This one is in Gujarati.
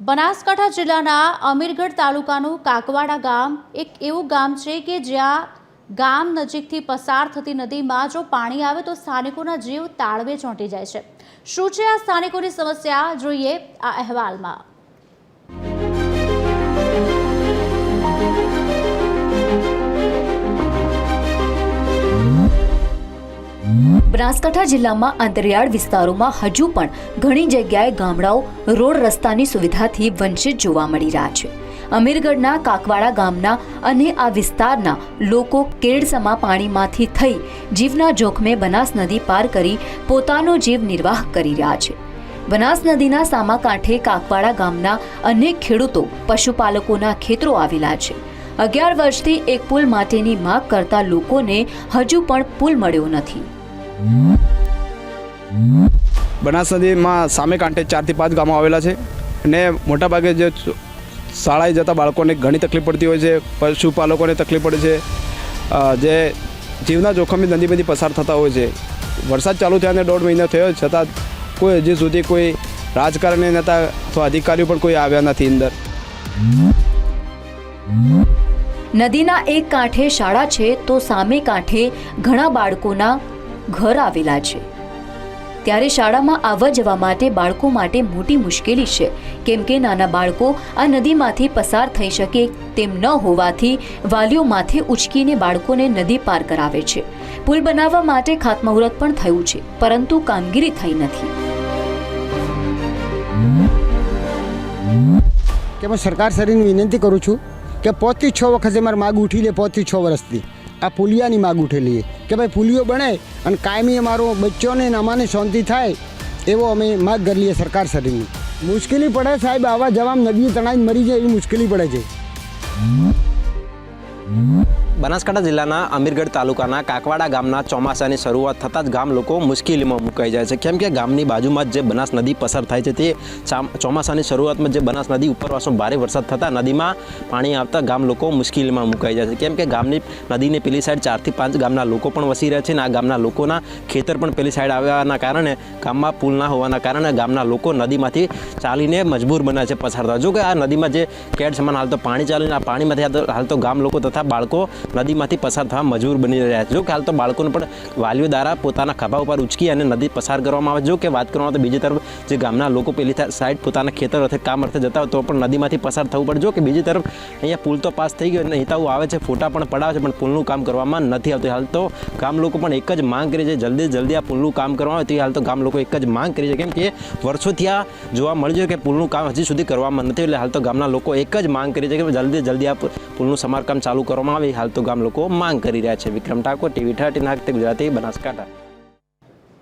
બનાસકાંઠા જિલ્લાના અમીરગઢ તાલુકાનું કાકવાડા ગામ એક એવું ગામ છે કે જ્યાં ગામ નજીકથી પસાર થતી નદીમાં જો પાણી આવે તો સ્થાનિકોના જીવ તાળવે ચોંટી જાય છે. શું છે આ સ્થાનિકોની સમસ્યા? જોઈએ આ અહેવાલમાં. બનાસકાંઠા જિલ્લામાં અંતરિયાળ વિસ્તારોમાં હજુ પણ ઘણી જગ્યાએ ગામડાઓ, રોડ રસ્તાની સુવિધાથી વંચિત જોવા મળી રહ્યા છે. અમીરગઢના કાકવાડા ગામના અને આ વિસ્તારના લોકો કેળસમા પાણીમાંથી થઈ જીવના જોખમે બનાસ નદી પાર કરી પોતાનો જીવ નિર્વાહ કરી રહ્યા છે. બનાસ નદીના સામા કાંઠે કાકવાડા ગામના અનેક ખેડૂતો, પશુપાલકોના ખેતરો આવેલા છે. અગિયાર વર્ષથી એક પુલ માટેની માગ કરતા લોકોને હજુ પણ પુલ મળ્યો નથી. બનાસ નદીમાં સામે કાંઠે ચારથી પાંચ ગામો આવેલા છે અને મોટાભાગે જે શાળાએ જતા બાળકોને ઘણી તકલીફ પડતી હોય છે, પશુપાલકોને તકલીફ પડે છે જે જીવના જોખમી નદીમાંથી પસાર થતા હોય છે. વરસાદ ચાલુ થયાને દોઢ મહિનો થયો, છતાં કોઈ હજી સુધી કોઈ રાજકારણી નેતા અથવા અધિકારીઓ પણ કોઈ આવ્યા નથી અંદર. નદીના એક કાંઠે શાળા છે, તો સામે કાંઠે ઘણા બાળકોના ઘર આવેલા છે. ત્યારે શાળામાં આવવા જવા માટે બાળકો માટે મોટી મુશ્કેલી છે. કેમ કે નાના બાળકો આ નદીમાંથી પસાર થઈ શકે તેમ ન હોવાથી વાલીઓ માથે ઉચકીને બાળકોને નદી પાર કરાવે છે. પુલ બનાવવા માટે ખાતમુહૂર્ત પણ થયું છે, પરંતુ કામગીરી થઈ નથી. કે હું સરકાર શ્રીને વિનંતી કરું છું કે પોતથી છ વખતે મારા માગ ઉઠી લે, પોતથી છ વર્ષથી. આ પુલિયાની માગ ઉઠેલી કે ભાઈ પુલિયો બને અને કાયમી અમારો બચ્ચોને ને અમાને શાંતિ થાય, એવો અમે માગ કરી લઈએ સરકાર શ્રીની મુશ્કેલી પડે સાહેબ, આવા જવામ નદી તણાઈ મરી જાય એવી મુશ્કેલી પડે છે. બનાસકાંઠા જિલ્લાના અમીરગઢ તાલુકાના કાકવાડા ગામના ચોમાસાની શરૂઆત થતાં જ ગામ લોકો મુશ્કેલીમાં મુકાઈ જાય છે. કેમ કે ગામની બાજુમાં જે બનાસ નદી પસાર થાય છે તે ચામ- ચોમાસાની શરૂઆતમાં જે બનાસ નદી ઉપરવાસો ભારે વરસાદ થતાં નદીમાં પાણી આવતા ગામ લોકો મુશ્કેલીમાં મુકાઈ જાય છે. કેમ કે ગામની નદીની પેલી સાઈડ ચારથી પાંચ ગામના લોકો પણ વસી રહ્યા છે અને આ ગામના લોકોના ખેતર પણ પેલી સાઈડ આવ્યાના કારણે ગામમાં પુલ ના હોવાના કારણે ગામના લોકો નદીમાંથી ચાલીને મજબૂર બન્યા છે પસાર થવા. જો કે આ નદીમાં જે કેડ સમાન હાલ તો પાણી ચાલીને આ પાણીમાંથી હાલતો ગામ લોકો તથા બાળકો નદીમાંથી પસાર થવા મજબૂર બની રહ્યા છે. જો કે હાલ તો બાળકોને પણ વાલીઓ દ્વારા પોતાના ખભા ઉપર ઉચકી અને નદી પસાર કરવામાં આવે. જો કે વાત કરવામાં તો બીજી તરફ જે ગામના લોકો પેલી સાઈડ પોતાના ખેતર અર્થે કામ અર્થે જતા હોય તો પણ નદીમાંથી પસાર થવું પડે. જો કે બીજી તરફ અહીંયા પુલ તો પાસ થઈ ગયો નેતાઓ આવે છે. ફોટા પણ પડાવે છે, પણ પુલનું કામ કરવામાં નથી આવતું. હાલ તો ગામ લોકો પણ એક જ માંગ કરી છે. જલ્દી જલ્દી આ પુલનું કામ કરવામાં આવે. તો હાલ તો ગામ લોકો એક જ માંગ કરી છે. કેમ કે વર્ષોથી આ જોવા મળ્યું કે પુલનું કામ હજી સુધી કરવામાં નથી એટલે હાલ તો ગામના લોકો એક જ માંગ કરી છે કે જલ્દી જલ્દી આ પુલનું સમારકામ ચાલુ કરવામાં આવે. હાલ તો ગામ લોકો માંગ કરી રહ્યા છે. વિક્રમ ઠાકોર ટીવી થર્ટી નાખતે ગુજરાતી બનાસકાંઠા.